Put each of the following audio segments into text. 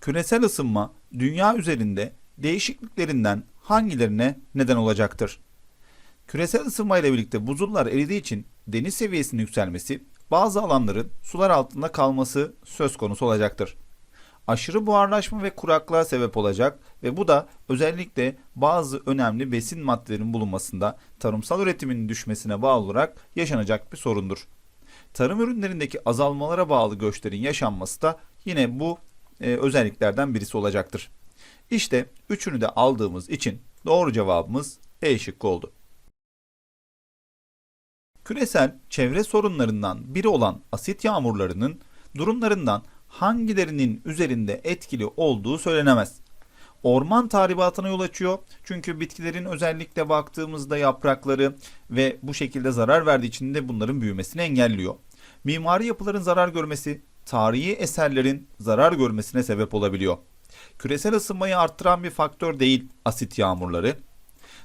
Küresel ısınma dünya üzerinde değişikliklerinden hangilerine neden olacaktır? Küresel ısınma ile birlikte buzullar eridiği için deniz seviyesinin yükselmesi, bazı alanların sular altında kalması söz konusu olacaktır. Aşırı buharlaşma ve kuraklığa sebep olacak ve bu da özellikle bazı önemli besin maddelerinin bulunmasında tarımsal üretimin düşmesine bağlı olarak yaşanacak bir sorundur. Tarım ürünlerindeki azalmalara bağlı göçlerin yaşanması da yine bu e, özelliklerden birisi olacaktır. İşte üçünü de aldığımız için doğru cevabımız E şıkkı oldu. Küresel çevre sorunlarından biri olan asit yağmurlarının durumlarından hangilerinin üzerinde etkili olduğu söylenemez. Orman tahribatına yol açıyor. Çünkü bitkilerin özellikle baktığımızda yaprakları ve bu şekilde zarar verdiği için de bunların büyümesini engelliyor. Mimari yapıların zarar görmesi, tarihi eserlerin zarar görmesine sebep olabiliyor. Küresel ısınmayı arttıran bir faktör değil asit yağmurları.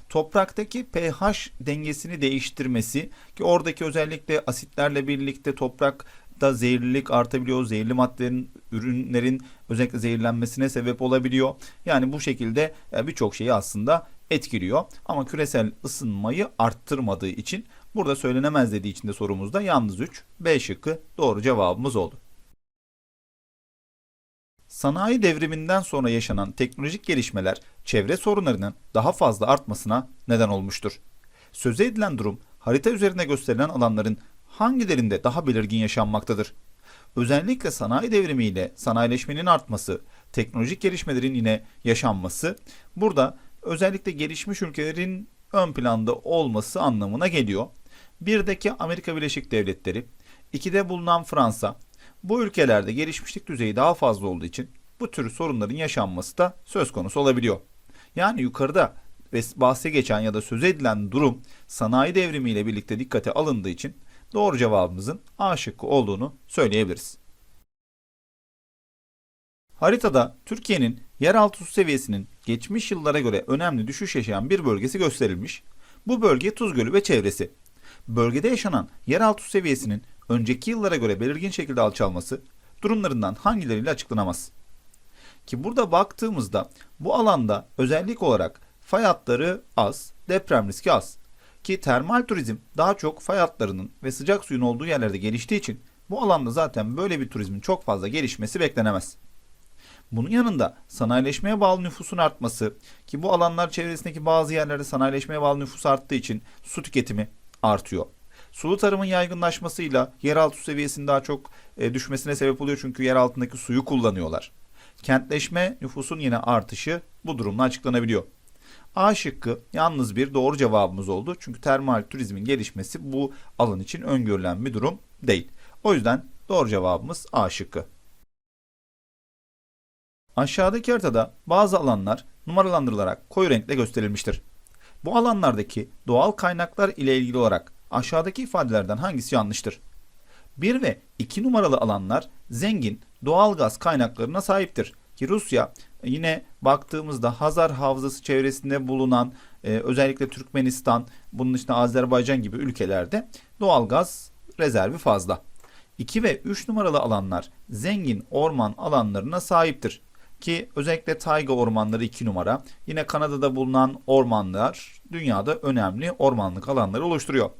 Topraktaki pH dengesini değiştirmesi ki oradaki özellikle asitlerle birlikte toprakta zehirlilik artabiliyor. Zehirli maddelerin, ürünlerin özellikle zehirlenmesine sebep olabiliyor. Yani bu şekilde e, birçok şeyi aslında etkiliyor. Ama küresel ısınmayı arttırmadığı için burada söylenemez dediği için de sorumuzda yalnız 3 B şıkkı doğru cevabımız oldu. Sanayi devriminden sonra yaşanan teknolojik gelişmeler çevre sorunlarının daha fazla artmasına neden olmuştur. Söze edilen durum harita üzerinde gösterilen alanların hangilerinde daha belirgin yaşanmaktadır? Özellikle sanayi devrimiyle sanayileşmenin artması, teknolojik gelişmelerin yine yaşanması burada özellikle gelişmiş ülkelerin ön planda olması anlamına geliyor. Birdeki Amerika Birleşik Devletleri, ikide bulunan Fransa, bu ülkelerde gelişmişlik düzeyi daha fazla olduğu için bu tür sorunların yaşanması da söz konusu olabiliyor. Yani yukarıda bahse geçen ya da söz edilen durum sanayi devrimiyle birlikte dikkate alındığı için doğru cevabımızın A şıkkı olduğunu söyleyebiliriz. Haritada Türkiye'nin yeraltı su seviyesinin geçmiş yıllara göre önemli düşüş yaşayan bir bölgesi gösterilmiş. Bu bölge Tuz Gölü ve çevresi. Bölgede yaşanan yeraltı su seviyesinin önceki yıllara göre belirgin şekilde alçalması durumlarından hangileriyle açıklanamaz. Ki burada baktığımızda bu alanda özellik olarak fay hatları az, deprem riski az. Ki termal turizm daha çok fay hatlarının ve sıcak suyun olduğu yerlerde geliştiği için bu alanda zaten böyle bir turizmin çok fazla gelişmesi beklenemez. Bunun yanında sanayileşmeye bağlı nüfusun artması ki bu alanlar çevresindeki bazı yerlerde sanayileşmeye bağlı nüfus arttığı için su tüketimi artıyor. Sulu tarımın yaygınlaşmasıyla yeraltı seviyesinin daha çok e, düşmesine sebep oluyor çünkü yer altındaki suyu kullanıyorlar. Kentleşme nüfusun yine artışı bu durumla açıklanabiliyor. A şıkkı yalnız bir doğru cevabımız oldu. Çünkü termal turizmin gelişmesi bu alan için öngörülen bir durum değil. O yüzden doğru cevabımız A şıkkı. Aşağıdaki haritada bazı alanlar numaralandırılarak koyu renkle gösterilmiştir. Bu alanlardaki doğal kaynaklar ile ilgili olarak aşağıdaki ifadelerden hangisi yanlıştır? 1 ve 2 numaralı alanlar zengin doğal gaz kaynaklarına sahiptir. Ki Rusya yine baktığımızda Hazar Havzası çevresinde bulunan e, özellikle Türkmenistan, bunun dışında Azerbaycan gibi ülkelerde doğal gaz rezervi fazla. 2 ve 3 numaralı alanlar zengin orman alanlarına sahiptir. Ki özellikle tayga ormanları 2 numara. Yine Kanada'da bulunan ormanlar dünyada önemli ormanlık alanları oluşturuyor.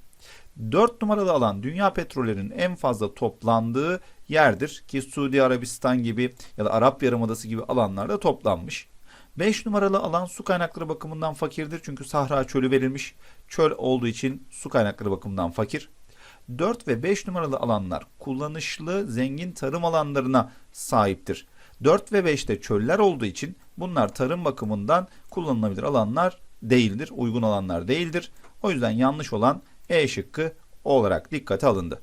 4 numaralı alan dünya petrollerinin en fazla toplandığı yerdir ki Suudi Arabistan gibi ya da Arap Yarımadası gibi alanlarda toplanmış. 5 numaralı alan su kaynakları bakımından fakirdir çünkü Sahra çölü verilmiş. Çöl olduğu için su kaynakları bakımından fakir. 4 ve 5 numaralı alanlar kullanışlı zengin tarım alanlarına sahiptir. 4 ve 5'te çöller olduğu için bunlar tarım bakımından kullanılabilir alanlar değildir, uygun alanlar değildir. O yüzden yanlış olan E şıkkı olarak dikkate alındı.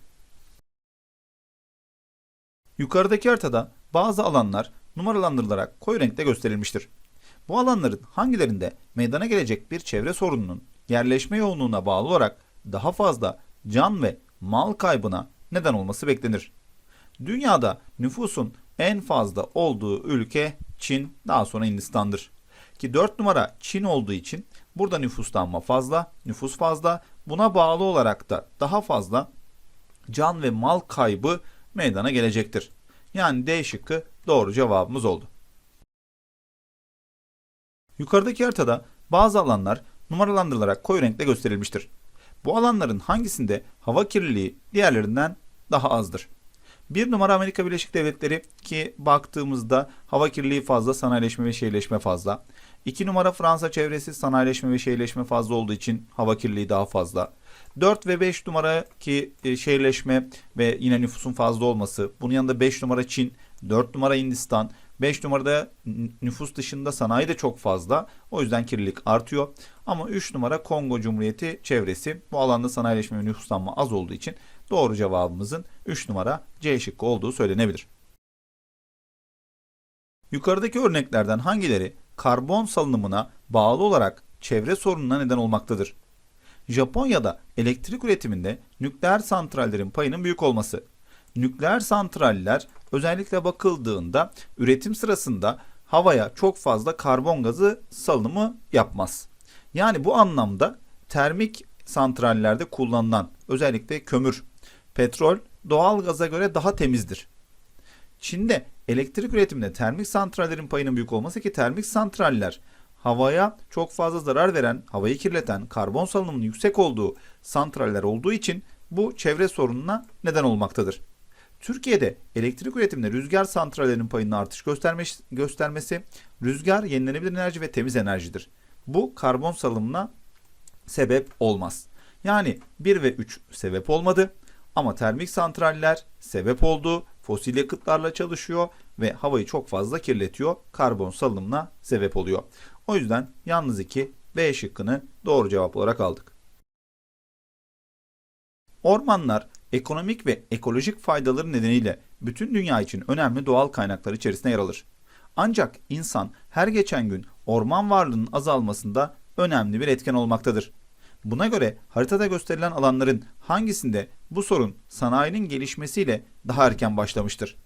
Yukarıdaki haritada bazı alanlar numaralandırılarak koyu renkte gösterilmiştir. Bu alanların hangilerinde meydana gelecek bir çevre sorununun yerleşme yoğunluğuna bağlı olarak daha fazla can ve mal kaybına neden olması beklenir. Dünyada nüfusun en fazla olduğu ülke Çin, daha sonra Hindistan'dır. Ki 4 numara Çin olduğu için burada nüfuslanma fazla, nüfus fazla. Buna bağlı olarak da daha fazla can ve mal kaybı meydana gelecektir. Yani D şıkkı doğru cevabımız oldu. Yukarıdaki haritada bazı alanlar numaralandırılarak koyu renkle gösterilmiştir. Bu alanların hangisinde hava kirliliği diğerlerinden daha azdır? Bir numara Amerika Birleşik Devletleri ki baktığımızda hava kirliliği fazla, sanayileşme ve şehirleşme fazla. İki numara Fransa çevresi sanayileşme ve şehirleşme fazla olduğu için hava kirliliği daha fazla. 4 ve 5 numara ki e, şehirleşme ve yine nüfusun fazla olması. Bunun yanında 5 numara Çin, 4 numara Hindistan, 5 numarada nüfus dışında sanayi de çok fazla. O yüzden kirlilik artıyor. Ama 3 numara Kongo Cumhuriyeti çevresi. Bu alanda sanayileşme ve nüfuslanma az olduğu için doğru cevabımızın 3 numara C şıkkı olduğu söylenebilir. Yukarıdaki örneklerden hangileri karbon salınımına bağlı olarak çevre sorununa neden olmaktadır? Japonya'da elektrik üretiminde nükleer santrallerin payının büyük olması. Nükleer santraller özellikle bakıldığında üretim sırasında havaya çok fazla karbon gazı salınımı yapmaz. Yani bu anlamda termik santrallerde kullanılan özellikle kömür, petrol doğal gaza göre daha temizdir. Çin'de elektrik üretiminde termik santrallerin payının büyük olması ki termik santraller havaya çok fazla zarar veren, havayı kirleten, karbon salınımının yüksek olduğu santraller olduğu için bu çevre sorununa neden olmaktadır. Türkiye'de elektrik üretiminde rüzgar santrallerinin payının artış göstermesi, göstermesi rüzgar yenilenebilir enerji ve temiz enerjidir. Bu karbon salımına sebep olmaz. Yani 1 ve 3 sebep olmadı ama termik santraller sebep oldu. Fosil yakıtlarla çalışıyor ve havayı çok fazla kirletiyor. Karbon salınımına sebep oluyor. O yüzden yalnız 2 B şıkkını doğru cevap olarak aldık. Ormanlar ekonomik ve ekolojik faydaları nedeniyle bütün dünya için önemli doğal kaynaklar içerisinde yer alır. Ancak insan her geçen gün orman varlığının azalmasında önemli bir etken olmaktadır. Buna göre haritada gösterilen alanların hangisinde bu sorun sanayinin gelişmesiyle daha erken başlamıştır?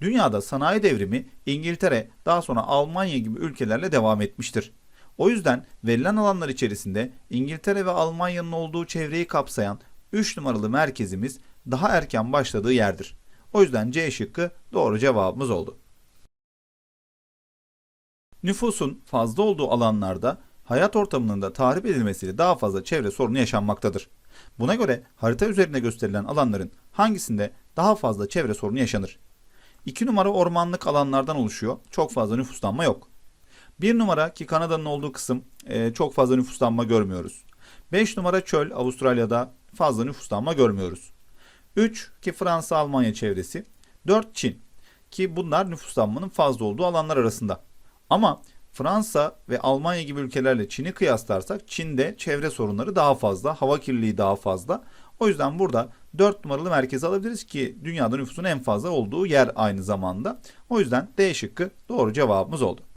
Dünyada sanayi devrimi İngiltere, daha sonra Almanya gibi ülkelerle devam etmiştir. O yüzden verilen alanlar içerisinde İngiltere ve Almanya'nın olduğu çevreyi kapsayan 3 numaralı merkezimiz daha erken başladığı yerdir. O yüzden C şıkkı doğru cevabımız oldu. Nüfusun fazla olduğu alanlarda hayat ortamının da tahrip edilmesiyle daha fazla çevre sorunu yaşanmaktadır. Buna göre harita üzerinde gösterilen alanların hangisinde daha fazla çevre sorunu yaşanır? 2 numara ormanlık alanlardan oluşuyor. Çok fazla nüfuslanma yok. 1 numara ki Kanada'nın olduğu kısım e, çok fazla nüfuslanma görmüyoruz. 5 numara çöl Avustralya'da fazla nüfuslanma görmüyoruz. 3 ki Fransa Almanya çevresi. 4 Çin ki bunlar nüfuslanmanın fazla olduğu alanlar arasında. Ama Fransa ve Almanya gibi ülkelerle Çin'i kıyaslarsak Çin'de çevre sorunları daha fazla, hava kirliliği daha fazla. O yüzden burada 4 numaralı merkezi alabiliriz ki dünyada nüfusun en fazla olduğu yer aynı zamanda. O yüzden D şıkkı doğru cevabımız oldu.